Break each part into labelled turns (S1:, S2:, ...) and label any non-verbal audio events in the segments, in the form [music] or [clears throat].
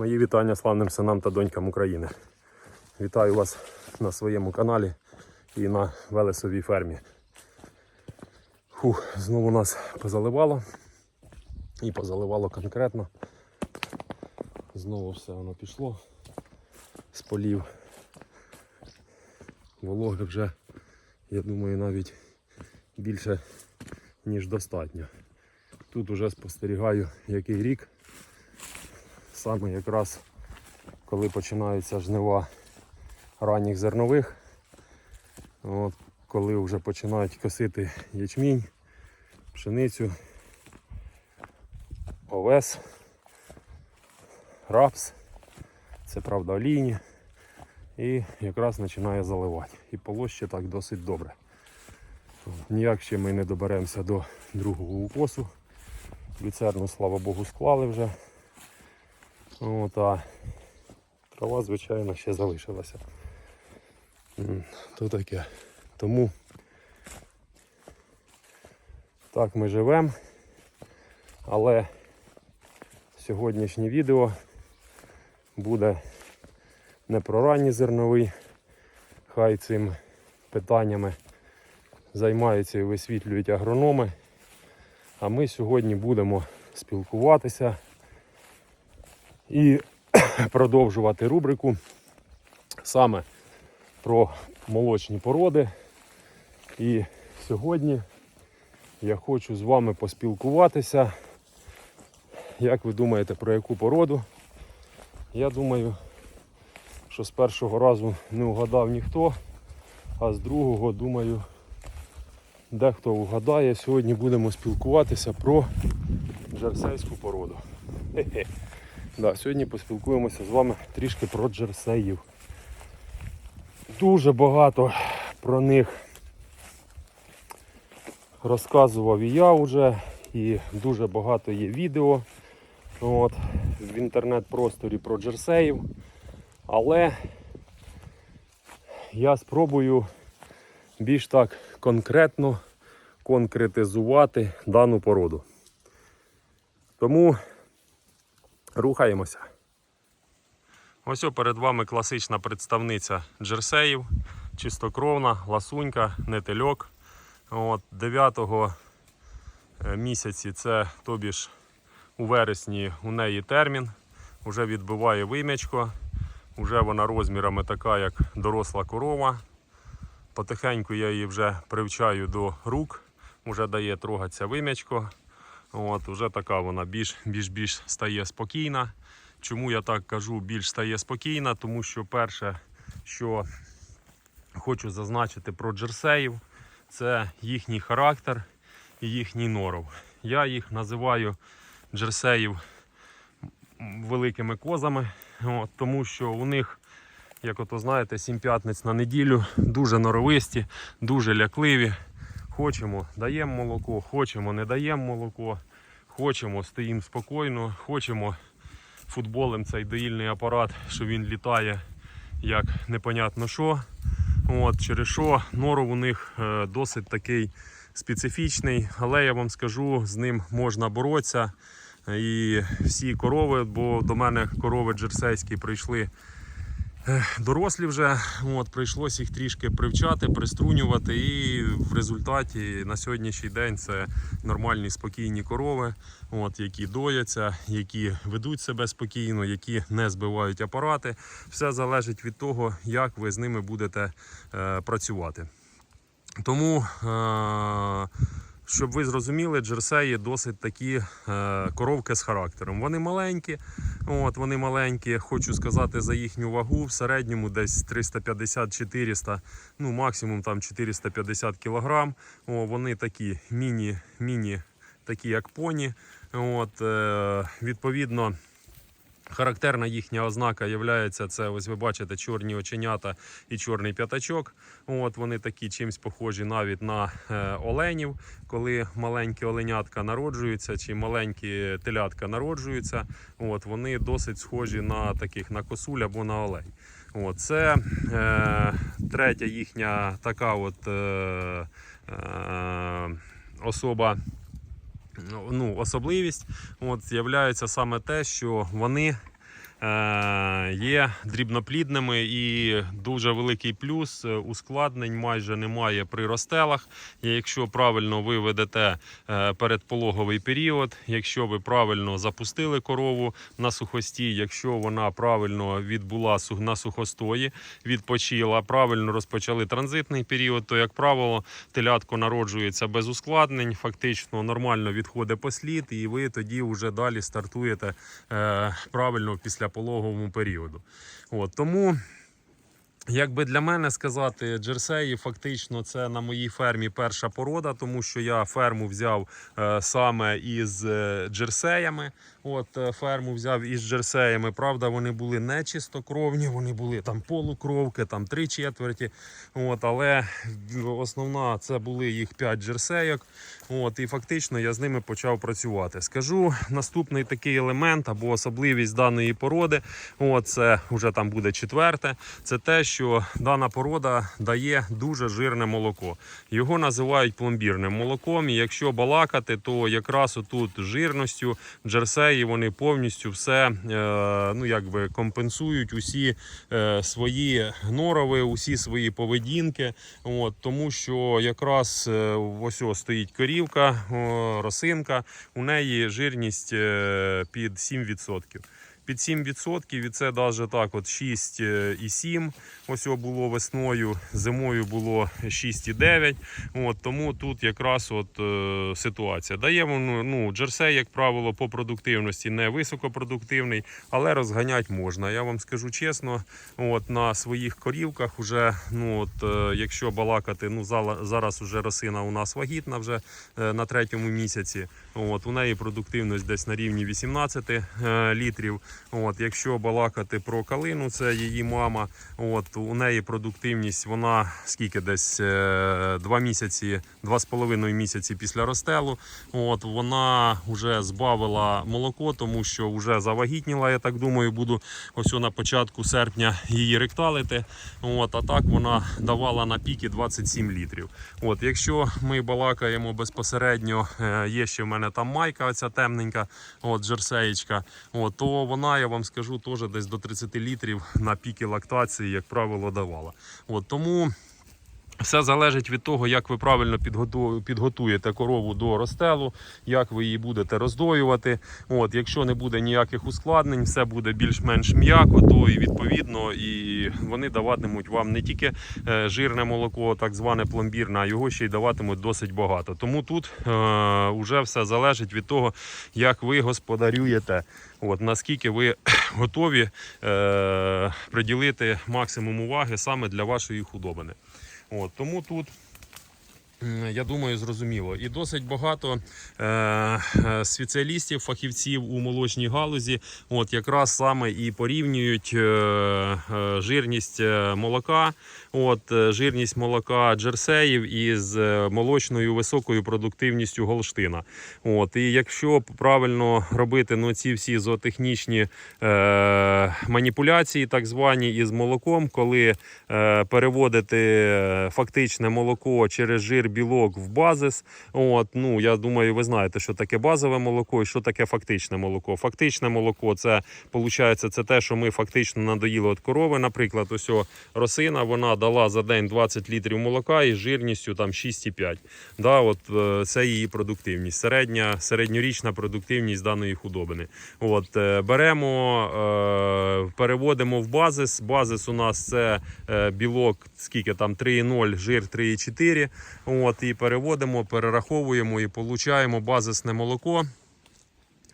S1: Мої вітання славним синам та донькам України. Вітаю вас на своєму каналі і на Велесовій фермі. Фух, знову нас позаливало. І позаливало конкретно. Знову все воно пішло з полів. Вологи вже, я думаю, навіть більше, ніж достатньо. Тут уже спостерігаю який рік. Саме якраз коли починаються жнива ранніх зернових, от, коли вже починають косити ячмінь, пшеницю, овес, рапс, це правда олійні, і якраз починає заливати. І полоще так досить добре. Ніяк ще ми не доберемося до другого укосу. Люцерну, слава Богу, склали вже. От, а трава, звичайно, ще залишилася. То таке. Тому так ми живемо. Але сьогоднішнє відео буде не про ранній зерновий. Хай цим питаннями займаються і висвітлюють агрономи. А ми сьогодні будемо спілкуватися і [coughs] продовжувати рубрику саме про молочні породи. І сьогодні я хочу з вами поспілкуватися. Як ви думаєте, про яку породу? Я думаю, що з першого разу не угадав ніхто, а з другого, думаю, дехто угадає. Сьогодні будемо спілкуватися про джерсейську породу. Хе-хе. Да, сьогодні поспілкуємося з вами трішки про джерсеїв. Дуже багато про них розказував і я вже, і дуже багато є відео от, в інтернет-просторі про джерсеїв. Але я спробую більш так конкретно конкретизувати дану породу. Тому Рухаємося. Ось перед вами класична представниця джерсеїв, чистокровна, ласунька, нетельок. От, 9 місяці це тобі ж у вересні у неї термін. Вже відбиває вим'ячко. Вже вона розмірами така, як доросла корова. Потихеньку я її вже привчаю до рук, вже дає трогатися вим'ячко. От, Вже така вона більш більш більш стає спокійна. Чому я так кажу, більш стає спокійна? Тому що перше, що хочу зазначити про джерсеїв, це їхній характер і їхній норов. Я їх називаю джерсеїв великими козами, от, тому що у них, як ото знаєте, сім п'ятниць на неділю, дуже норовисті, дуже лякливі. Хочемо, даємо молоко, хочемо, не даємо молоко, хочемо, стоїмо спокійно, хочемо футболем цей доїльний апарат, що він літає як непонятно що. От, через що норов у них е, досить такий специфічний, але я вам скажу, з ним можна боротися. І всі корови, бо до мене корови джерсейські прийшли дорослі вже. От, Прийшлося їх трішки привчати, приструнювати. І в результаті на сьогоднішній день це нормальні спокійні корови, от, які дояться, які ведуть себе спокійно, які не збивають апарати. Все залежить від того, як ви з ними будете е, працювати. Тому. Е, щоб ви зрозуміли, джерсеї досить такі е, коровки з характером. Вони маленькі, от вони маленькі. Хочу сказати за їхню вагу в середньому десь 350-400, ну максимум там 450 кг. О, вони такі міні, міні, такі як поні. От, е, Відповідно. Характерна їхня ознака є, це ось ви бачите чорні оченята і чорний п'ятачок. От Вони такі чимось похожі навіть на е, оленів, коли маленькі оленятка народжуються чи маленькі телятка народжуються. От Вони досить схожі на таких на косуль або на олень. От Це е, третя їхня така от е, е, особа ну, особливість от, з'являється саме те, що вони є дрібноплідними і дуже великий плюс. е, Ускладнень майже немає при ростелах. Якщо правильно ви ведете е, передпологовий період, якщо ви правильно запустили корову на сухості, якщо вона правильно відбула на сухостої, відпочила, правильно розпочали транзитний період, то, як правило, телятко народжується без ускладнень, фактично нормально відходить послід, і ви тоді вже далі стартуєте е, правильно в післяпологовому періоду. От, тому. Якби для мене сказати, джерсеї фактично це на моїй фермі перша порода, тому що я ферму взяв е, саме із е, джерсеями. От е, ферму взяв із джерсеями. Правда, вони були не чистокровні, вони були там полукровки, там три четверті. От, але основна це були їх п'ять джерсейок. От, і фактично я з ними почав працювати. Скажу наступний такий елемент або особливість даної породи. От, це вже там буде четверте. Це те, що дана порода дає дуже жирне молоко. Його називають пломбірним молоком. І якщо балакати, то якраз отут жирністю джерсеї вони повністю все е, ну, якби компенсують усі е, свої гнорови, усі свої поведінки. От, тому що якраз е, ось ось стоїть корівка, росинка, у неї жирність під 7%. Під 7% і це навіть так, от 6,7. Ось його було весною, зимою було 6,9. От, тому тут якраз от, е, ситуація. Дає воно, ну, джерсей, як правило, по продуктивності не високопродуктивний, але розганять можна. Я вам скажу чесно, от, на своїх корівках вже, ну, от, е, якщо балакати, ну, зараз вже росина у нас вагітна вже е, на третьому місяці. От, у неї продуктивність десь на рівні 18 е, літрів. От, якщо балакати про калину, це її мама. От, у неї продуктивність вона скільки десь е, два місяці, два з половиною місяці після розстелу. От, вона вже збавила молоко, тому що вже завагітніла. Я так думаю, буду ось на початку серпня її ректалити. От, а так вона давала на піки 27 літрів. От, якщо ми балакаємо безпосередньо, е, є ще в мене там майка, оця темненька, от джерсеєчка, от, то вона, я вам скажу, теж десь до 30 літрів на піки лактації, як правило, давала. От, тому все залежить від того, як ви правильно підготуєте корову до розстелу, як ви її будете роздоювати. От, якщо не буде ніяких ускладнень, все буде більш-менш м'яко, то і відповідно і вони даватимуть вам не тільки е, жирне молоко, так зване пломбірне, а його ще й даватимуть досить багато. Тому тут е, вже все залежить від того, як ви господарюєте. От, наскільки ви [clears throat] готові е, приділити максимум уваги саме для вашої худобини. От, тому тут. Я думаю, зрозуміло. І досить багато е, е, спеціалістів, фахівців у молочній галузі, от якраз саме і порівнюють е, е, жирність е, молока, от жирність молока джерсеїв із молочною високою продуктивністю Голштина. От, і якщо правильно робити ну, ці всі зоотехнічні е, маніпуляції, так звані із молоком, коли е, переводити фактичне молоко через жир білок в базис. От, ну, я думаю, ви знаєте, що таке базове молоко і що таке фактичне молоко. Фактичне молоко це виходить, це те, що ми фактично надоїли від корови. Наприклад, ось росина вона дала за день 20 літрів молока із жирністю там 6,5. Да, от, е, це її продуктивність. Середня, середньорічна продуктивність даної худобини. От, е, беремо, е, переводимо в базис. Базис у нас це білок, скільки там 3,0, жир 3,4. От, і переводимо, перераховуємо і получаємо базисне молоко.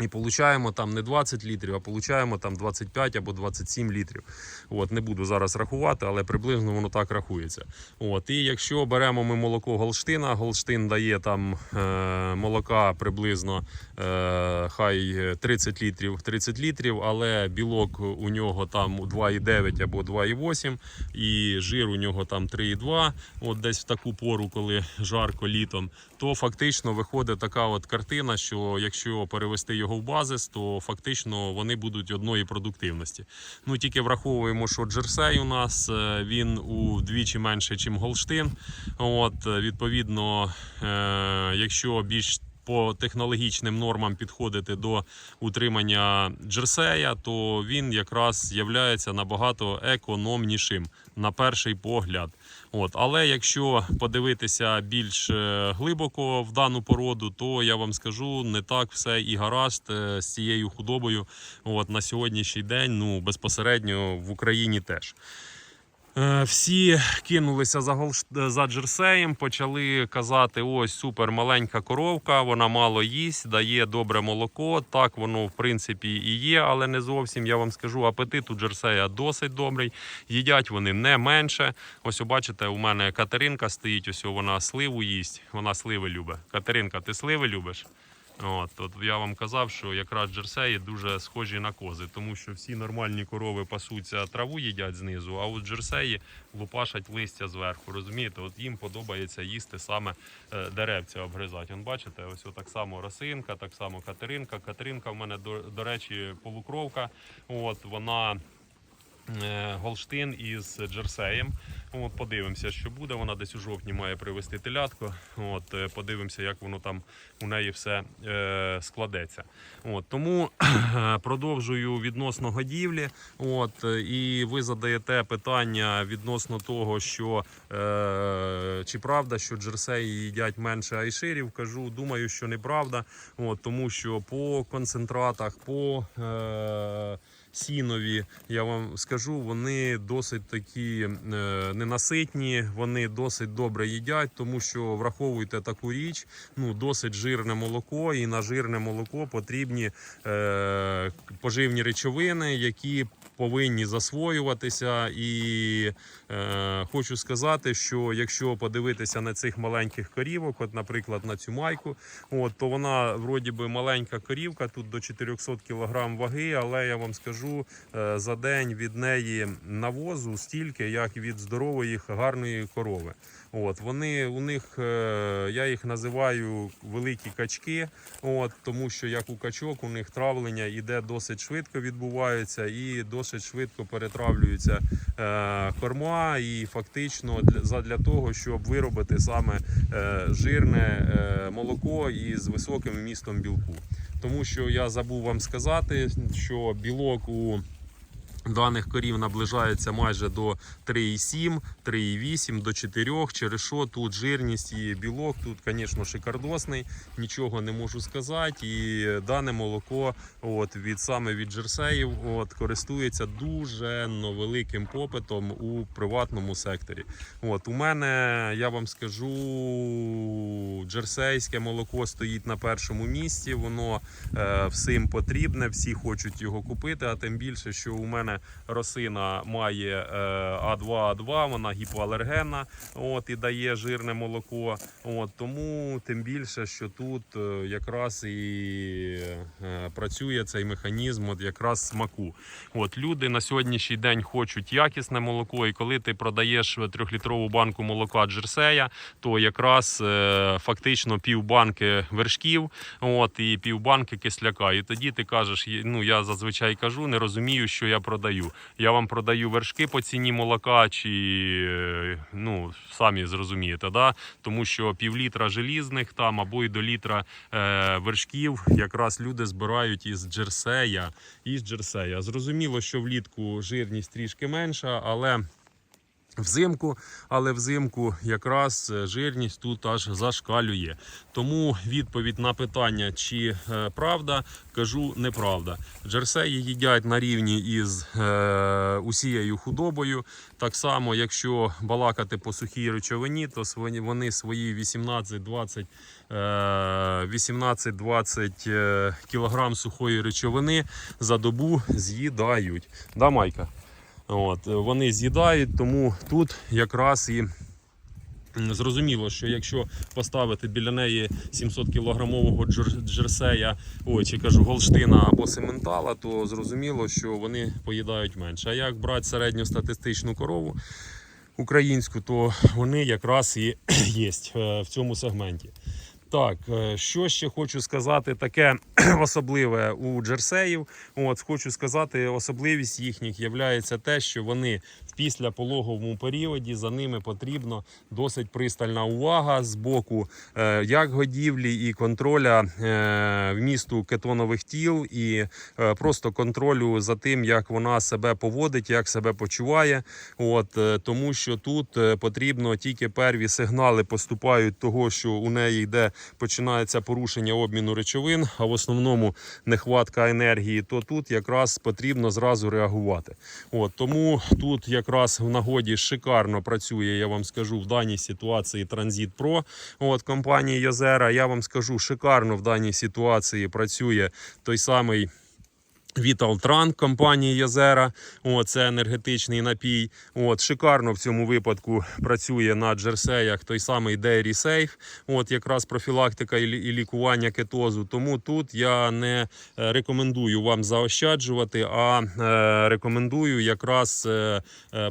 S1: І получаємо там не 20 літрів, а получаємо там 25 або 27 літрів. От, не буду зараз рахувати, але приблизно воно так рахується. От, і якщо беремо ми молоко Голштина, Голштин дає там е, молока приблизно е, хай 30 літрів, 30 літрів, але білок у нього там 2,9 або 2,8, і жир у нього там 3,2, от десь в таку пору, коли жарко літом, то фактично виходить така от картина, що якщо перевести його в базис, то фактично вони будуть одної продуктивності. Ну тільки враховуємо, що Джерсей у нас е, він удвічі менше, ніж Голштин. От, е, відповідно, е, якщо більш по технологічним нормам підходити до утримання джерсея, то він якраз є набагато економнішим на перший погляд. От. Але якщо подивитися більш е, глибоко в дану породу, то я вам скажу, не так все і гаразд е, з цією худобою. От, на сьогоднішній день, ну безпосередньо в Україні теж. Е, Всі кинулися за, голш- за джерсеєм, почали казати: ось супер маленька коровка, вона мало їсть, дає добре молоко. Так воно в принципі і є, але не зовсім. Я вам скажу, апетит у джерсея досить добрий. Їдять вони не менше. Ось, бачите, у мене Катеринка стоїть, ось вона сливу їсть, вона сливи любить. Катеринка, ти сливи любиш? От, от я вам казав, що якраз джерсеї дуже схожі на кози, тому що всі нормальні корови пасуться, траву їдять знизу, а от джерсеї лупашать листя зверху. Розумієте, от їм подобається їсти саме е, деревця обгризати. Он бачите, ось так само росинка, так само Катеринка. Катеринка в мене до, до речі, полукровка. От вона. Е, Голштин із Джерсеєм. От, подивимося, що буде. Вона десь у жовтні має привезти телятку. От, е, подивимося, як воно там у неї все е, складеться. От, тому [clears throat] продовжую відносно годівлі. От, і ви задаєте питання відносно того, що е, чи правда, що джерсеї їдять менше айширів. Кажу, думаю, що неправда. От, тому що по концентратах, по е, сінові, я вам скажу, вони досить такі е, ненаситні, вони досить добре їдять, тому що враховуйте таку річ, ну досить жирне молоко, і на жирне молоко потрібні е, поживні речовини, які повинні засвоюватися. І е, хочу сказати, що якщо подивитися на цих маленьких корівок, от, наприклад, на цю майку, от, то вона вроді би маленька корівка, тут до 400 кг ваги, але я вам скажу, е, за день від неї навозу стільки, як від здорової гарної корови. От вони у них е, я їх називаю великі качки, от тому що як у качок у них травлення іде досить швидко відбувається і досить швидко перетравлюється е, корма, і фактично для задля того, щоб виробити саме е, жирне е, молоко із високим вмістом білку. Тому що я забув вам сказати, що білок у даних корів наближається майже до 3,7, 3,8 до 4, через що тут жирність і білок, тут, звісно, шикардосний, нічого не можу сказати. І дане молоко от, від саме від джерсеїв от, користується дуже великим попитом у приватному секторі. От, у мене, я вам скажу, джерсейське молоко стоїть на першому місці, воно е, всім потрібне, всі хочуть його купити, а тим більше, що у мене росина має е, А2А2, вона гіпоалергенна от, і дає жирне молоко. От, тому тим більше, що тут е, якраз і е, працює цей механізм от якраз смаку. От, люди на сьогоднішній день хочуть якісне молоко, і коли ти продаєш трьохлітрову банку молока джерсея, то якраз фактично півбанки вершків от, і півбанки кисляка. І тоді ти кажеш, ну я зазвичай кажу, не розумію, що я продаю. Я вам продаю вершки по ціні молока, чи е, ну самі зрозумієте, да? тому що півлітра желізних там або й до літра е, вершків якраз люди збирають із джерсея. Із джерсея. Зрозуміло, що влітку жирність трішки менша, але. Взимку, але взимку якраз е, жирність тут аж зашкалює. Тому відповідь на питання, чи е, правда, кажу неправда. Джерсеї їдять на рівні із е, усією худобою. Так само, якщо балакати по сухій речовині, то вони свої 18-20 е, 18-20 е, кілограм сухої речовини за добу з'їдають. Да, Майка? От, е, вони з'їдають, тому тут якраз і зрозуміло, що якщо поставити біля неї 700 кілограмового джерсея, ой, чи кажу, голштина або сементала, то зрозуміло, що вони поїдають менше. А як брати середньостатистичну корову українську, то вони якраз і [clears throat] є в цьому сегменті. Так, е, що ще хочу сказати таке [clears throat] особливе у джерсеїв. От хочу сказати, особливість їхніх є те, що вони в післяпологовому періоді за ними потрібно досить пристальна увага з боку е, як годівлі і контроля е, вмісту кетонових тіл, і просто контролю за тим, як вона себе поводить, як себе почуває. От тому, що тут потрібно тільки перві сигнали поступають того, що у неї йде починається порушення обміну речовин, а в основному нехватка енергії, то тут якраз потрібно зразу реагувати. От тому тут якраз в нагоді шикарно працює, я вам скажу, в даній ситуації Транзит Про от компанії Йозера. Я вам скажу, шикарно в даній ситуації працює той самий. Віталтран компанії Єзера, це енергетичний напій. От шикарно в цьому випадку працює на джерсеях той самий Dairy Safe, От якраз профілактика і лікування кетозу. Тому тут я не е, рекомендую вам заощаджувати, а е, рекомендую якраз е,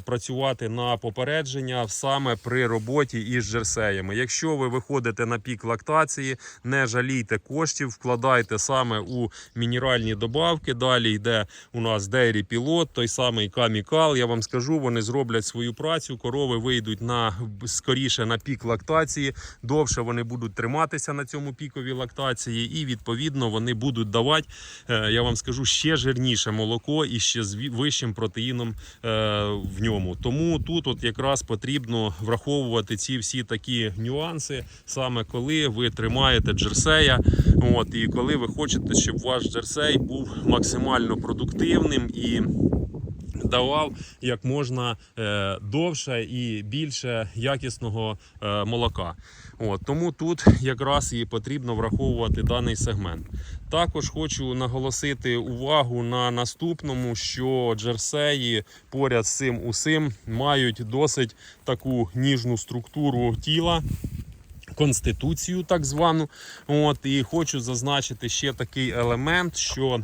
S1: працювати на попередження саме при роботі із джерсеями. Якщо ви виходите на пік лактації, не жалійте коштів, вкладайте саме у мінеральні добавки. Далі йде у нас Dairy Pilot, той самий Камікал. Я вам скажу, вони зроблять свою працю. Корови вийдуть на скоріше на пік лактації. Довше вони будуть триматися на цьому пікові лактації, і відповідно вони будуть давати. е, Я вам скажу ще жирніше молоко і ще з вищим протеїном е, в ньому. Тому тут от якраз потрібно враховувати ці всі такі нюанси, саме коли ви тримаєте джерсея. От і коли ви хочете, щоб ваш джерсей був максимально продуктивним і давав як можна е, довше і більше якісного е, молока. От, тому тут якраз і потрібно враховувати даний сегмент. Також хочу наголосити увагу на наступному, що джерсеї поряд з цим усім мають досить таку ніжну структуру тіла конституцію, так звану. От, і хочу зазначити ще такий елемент, що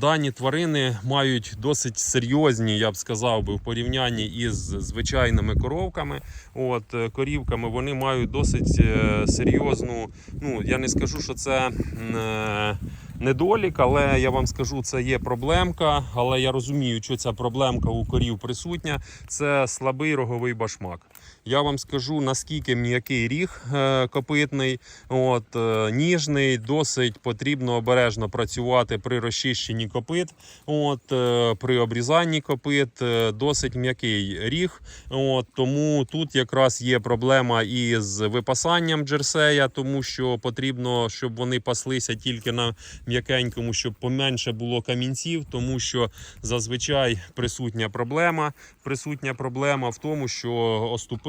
S1: дані тварини мають досить серйозні, я б сказав би, в порівнянні із звичайними коровками. От, е, корівками вони мають досить е, серйозну. Ну, я не скажу, що це. Е, Недолік, але я вам скажу, це є проблемка. Але я розумію, що ця проблемка у корів присутня. Це слабий роговий башмак. Я вам скажу наскільки м'який ріг е, копитний, от е, ніжний, досить потрібно обережно працювати при розчищенні копит. От е, при обрізанні копит досить м'який ріг. От тому тут якраз є проблема із випасанням джерсея, тому що потрібно, щоб вони паслися тільки на м'якенькому, щоб поменше було камінців, тому що зазвичай присутня проблема. Присутня проблема в тому, що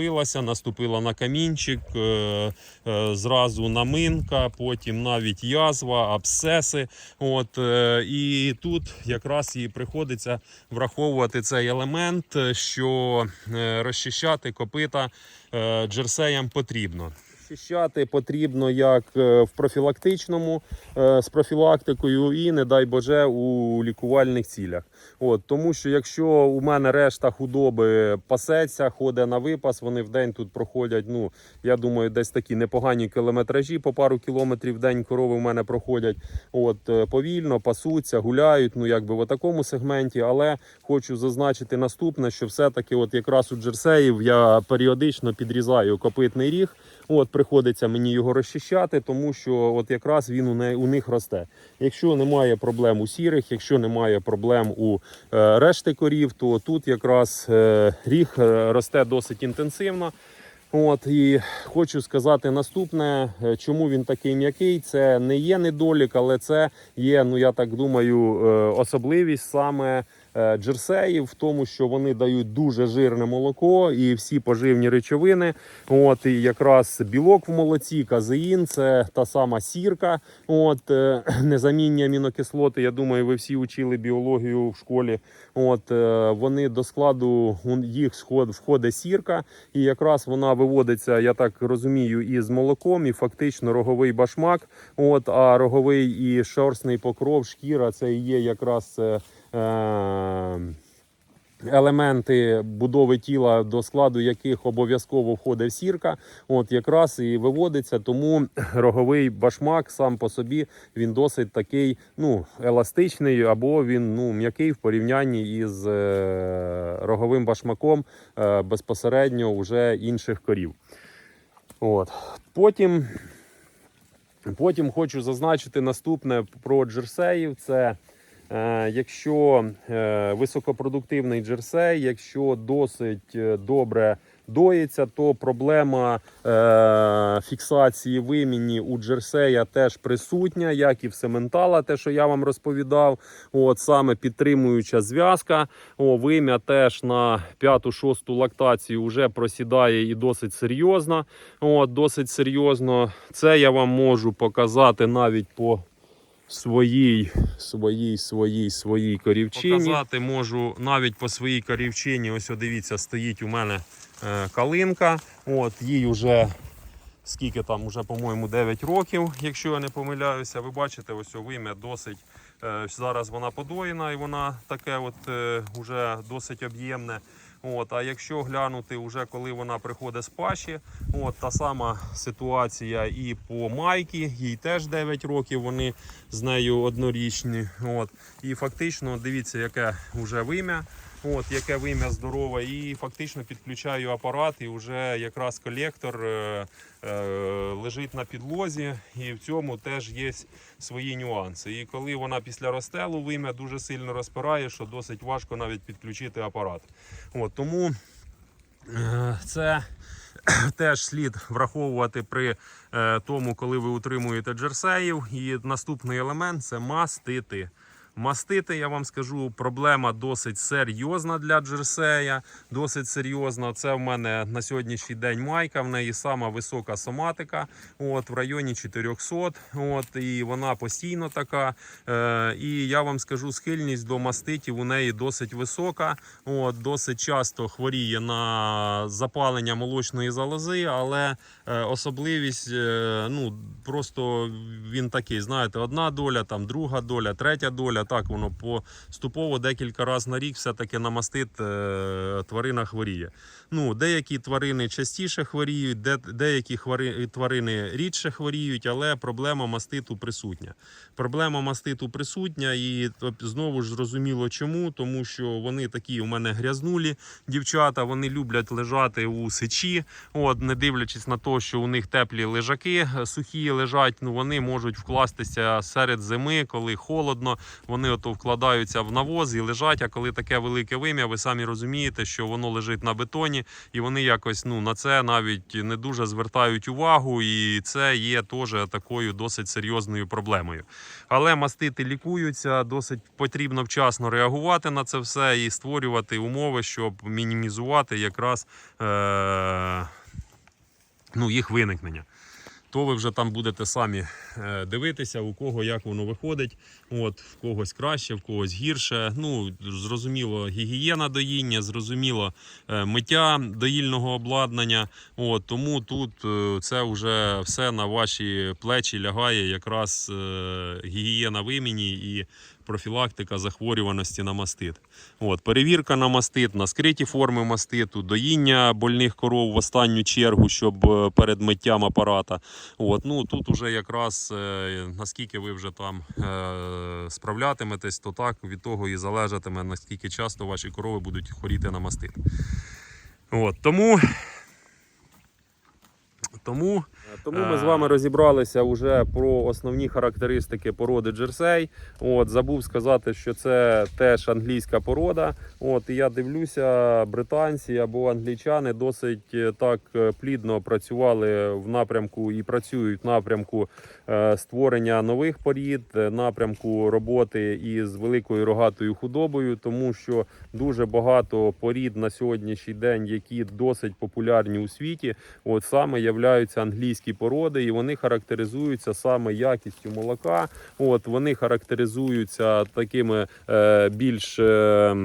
S1: оступилася, наступила на камінчик, е, е, зразу наминка, потім навіть язва, абсеси. От, е, і тут якраз і приходиться враховувати цей елемент, що розчищати копита джерсеям потрібно. Розчищати потрібно як е, в профілактичному е, з профілактикою і, не дай Боже, у лікувальних цілях. От, тому що якщо у мене решта худоби пасеться, ходить на випас, вони в день тут проходять. Ну я думаю, десь такі непогані кілометражі по пару кілометрів в день корови в мене проходять. От е, повільно пасуться, гуляють. Ну якби в такому сегменті. Але хочу зазначити наступне, що все-таки, от якраз у джерсеїв я періодично підрізаю копитний ріг. От приходиться мені його розчищати, тому що от якраз він у, не, у них росте. Якщо немає проблем у сірих, якщо немає проблем у е, решти корів, то тут якраз е, ріг е, росте досить інтенсивно. От і хочу сказати наступне, е, чому він такий м'який. Це не є недолік, але це є, ну я так думаю, е, особливість саме джерсеїв в тому, що вони дають дуже жирне молоко і всі поживні речовини. От і якраз білок в молоці, казеїн, це та сама сірка. От е, [clears throat] незамінні амінокислоти. Я думаю, ви всі учили біологію в школі. От е, вони до складу їх входить сірка, і якраз вона виводиться, я так розумію, із молоком, і фактично роговий башмак. От а роговий і шерстний покров, шкіра це і є якраз. Е, елементи будови тіла, до складу яких обов'язково входить сірка, от якраз і виводиться. Тому роговий башмак сам по собі він досить такий ну, еластичний, або він ну, м'який в порівнянні із е, роговим башмаком е, безпосередньо вже інших корів. От. Потім, потім хочу зазначити наступне про джерсеїв. Це якщо е, високопродуктивний джерсей, якщо досить е, добре доїться, то проблема е, фіксації вимінні у джерсея теж присутня, як і в сементала, те, що я вам розповідав. От саме підтримуюча зв'язка. О, вим'я теж на п'яту-шосту лактацію вже просідає і досить серйозно. От, досить серйозно. Це я вам можу показати навіть по своїй, своїй, своїй, своїй корівчині. Показати можу навіть по своїй корівчині. Ось дивіться, стоїть у мене е, калинка. От, їй вже скільки там, уже, по-моєму, 9 років, якщо я не помиляюся. Ви бачите, ось вим'я досить. е, Зараз вона подоєна і вона таке от е, уже досить об'ємне. От, а якщо глянути, вже коли вона приходить з паші, от та сама ситуація і по майки, їй теж 9 років, вони з нею однорічні. От, і фактично дивіться, яке вже вим'я. От, яке вим'я здорове, і фактично підключаю апарат, і вже якраз колектор е, е, лежить на підлозі, і в цьому теж є свої нюанси. І коли вона після розстелу вим'я дуже сильно розпирає, що досить важко навіть підключити апарат. От, тому е, це [clears throat] теж слід враховувати при е, тому, коли ви утримуєте джерсеїв. І наступний елемент це мастити. Мастити, я вам скажу, проблема досить серйозна для джерсея. Досить серйозна. Це в мене на сьогоднішній день майка. В неї сама висока соматика, от в районі 400. От і вона постійно така. Е, і я вам скажу, схильність до маститів у неї досить висока. От досить часто хворіє на запалення молочної залози, але е, особливість, е, ну просто він такий, знаєте, одна доля, там друга доля, третя доля. Так воно поступово декілька разів на рік все-таки на мастит е, тварина хворіє. Ну, деякі тварини частіше хворіють, де, деякі хвори, тварини рідше хворіють, але проблема маститу присутня. Проблема маститу присутня, і знову ж зрозуміло чому, тому що вони такі у мене грязнулі дівчата, вони люблять лежати у сечі, от, не дивлячись на те, що у них теплі лежаки сухі лежать, ну вони можуть вкластися серед зими, коли холодно. Вони ото вкладаються в навоз і лежать. А коли таке велике вим'я, ви самі розумієте, що воно лежить на бетоні, і вони якось ну на це навіть не дуже звертають увагу, і це є теж такою досить серйозною проблемою. Але мастити лікуються, досить потрібно вчасно реагувати на це все і створювати умови, щоб мінімізувати якраз е- ну, їх виникнення. То ви вже там будете самі е, дивитися, у кого як воно виходить. От, в когось краще, в когось гірше. Ну, зрозуміло, гігієна доїння, зрозуміло, е, миття доїльного обладнання. От, тому тут е, це вже все на ваші плечі лягає, якраз гігієна гігієна імені і профілактика захворюваності на мастит. От, перевірка на мастит, на скриті форми маститу, доїння больних коров в останню чергу, щоб е, перед миттям апарата. От, ну, тут уже якраз е, наскільки ви вже там е, справлятиметесь, то так від того і залежатиме, наскільки часто ваші корови будуть хворіти на мастит. От, тому, тому тому ми з вами розібралися вже про основні характеристики породи Джерсей. От, забув сказати, що це теж англійська порода. От, і я дивлюся, британці або англічани досить е, так е, плідно працювали в напрямку і працюють в напрямку е, створення нових порід, е, напрямку роботи із великою рогатою худобою, тому що дуже багато порід на сьогоднішній день, які досить популярні у світі, от саме являються англійські породи, і вони характеризуються саме якістю молока. От вони характеризуються такими е, більш е,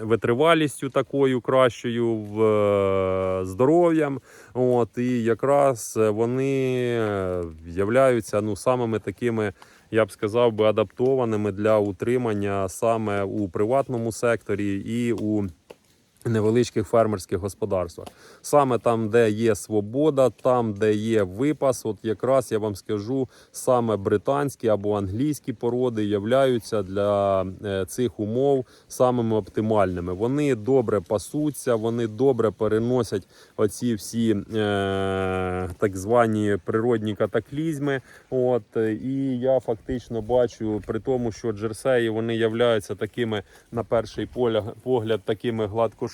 S1: витривалістю такою кращою в е, здоров'ям. От і якраз вони е, являються ну самими такими. Я б сказав би адаптованими для утримання саме у приватному секторі і у невеличких фермерських господарствах. Саме там, де є свобода, там, де є випас, от якраз я вам скажу, саме британські або англійські породи являються для е, цих умов самими оптимальними. Вони добре пасуться, вони добре переносять оці всі е, так звані природні катаклізми. От е, і я фактично бачу, при тому, що джерсеї вони являються такими на перший погляд, такими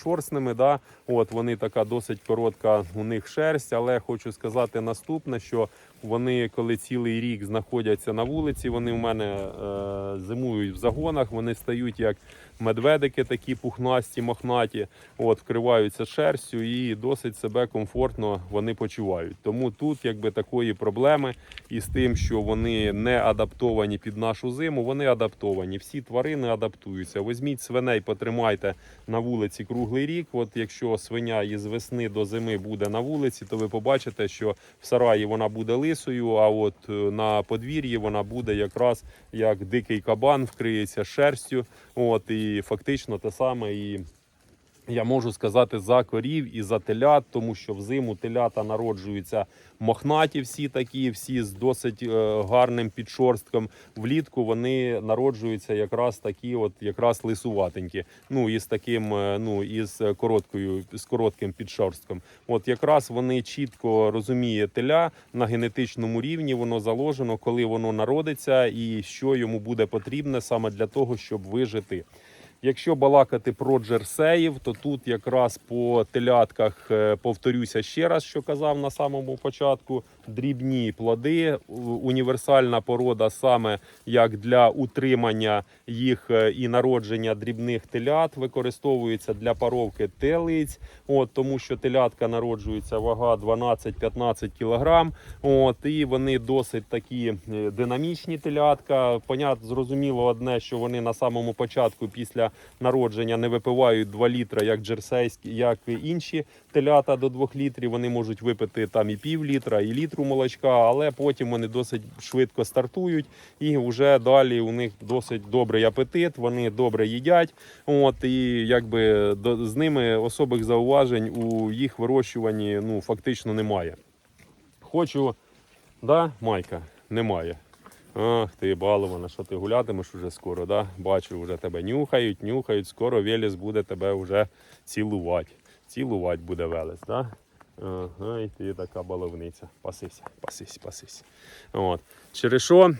S1: гладкошорстними. Да? От вони така досить коротка у них шерсть, але хочу сказати наступне, що вони, коли цілий рік знаходяться на вулиці, вони в мене е, зимують в загонах, вони стають як медведики, такі пухнасті, мохнаті, от, вкриваються шерстю і досить себе комфортно вони почувають. Тому тут якби такої проблеми із тим, що вони не адаптовані під нашу зиму, вони адаптовані. Всі тварини адаптуються. Візьміть свиней, потримайте на вулиці круглий рік. От якщо свиня із весни до зими буде на вулиці, то ви побачите, що в сараї вона буде лисою, а от е, на подвір'ї вона буде якраз як дикий кабан, вкриється шерстю. От і фактично те саме і. Я можу сказати за корів і за телят, тому що взиму телята народжуються мохнаті, всі такі, всі з досить е, гарним підшорстком. Влітку вони народжуються якраз такі, от якраз лисуватенькі. Ну і з таким, е, ну і з короткою, з коротким підшорстком. От якраз вони чітко розуміє теля на генетичному рівні. Воно заложено, коли воно народиться, і що йому буде потрібне саме для того, щоб вижити. Якщо балакати про джерсеїв, то тут якраз по телятках е, повторюся ще раз, що казав на самому початку. Дрібні плоди, універсальна порода саме як для утримання їх е, і народження дрібних телят, використовується для паровки телиць. От тому, що телятка народжується вага 12-15 кг. От і вони досить такі е, динамічні телятка. Понятно, зрозуміло одне, що вони на самому початку після народження не випивають 2 літра, як джерсейські, як інші телята до 2 літрів. Вони можуть випити там і пів літра, і літру молочка, але потім вони досить швидко стартують, і вже далі у них досить добрий апетит. Вони добре їдять. От і якби до, з ними особих зауважень у їх вирощуванні ну фактично немає. Хочу, да, Майка, немає. Ах, ти балована, що ти гулятимеш уже скоро, да? Бачу, вже тебе нюхають, нюхають, скоро Велес буде тебе вже цілувати. Цілувати буде Велес, да? Ага, і ти така баловниця. Пасися, пасись, пасись. От. Через що?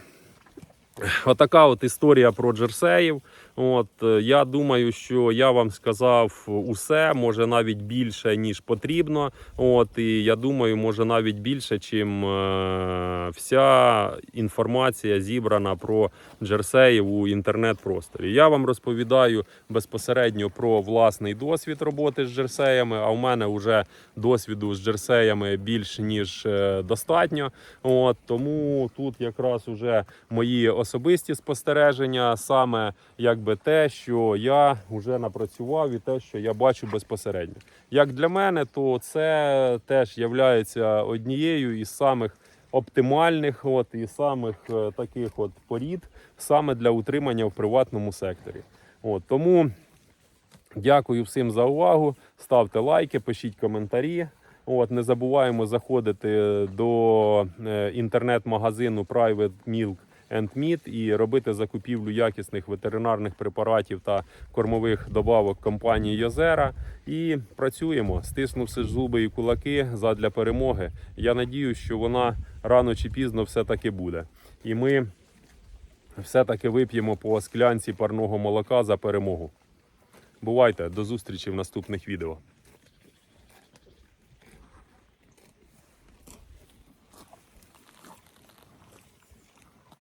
S1: Отака от історія про джерсеїв. От е, я думаю, що я вам сказав усе, може навіть більше ніж потрібно. От і я думаю, може навіть більше, чим е, вся інформація зібрана про джерсеїв у інтернет-просторі. Я вам розповідаю безпосередньо про власний досвід роботи з джерсеями. А в мене вже досвіду з джерсеями більш ніж е, достатньо. От тому тут якраз уже мої особисті спостереження, саме якби те, що я вже напрацював, і те, що я бачу безпосередньо. Як для мене, то це теж є однією із самих оптимальних, от і самих е, таких от порід саме для утримання в приватному секторі. От тому. Дякую всім за увагу. Ставте лайки, пишіть коментарі. От, не забуваємо заходити до е, інтернет-магазину Private Milk and і робити закупівлю якісних ветеринарних препаратів та кормових добавок компанії Йозера. І працюємо, стиснувши зуби і кулаки задля перемоги. Я надію, що вона рано чи пізно все-таки буде. І ми все-таки вип'ємо по склянці парного молока за перемогу. Бувайте, до зустрічі в наступних відео.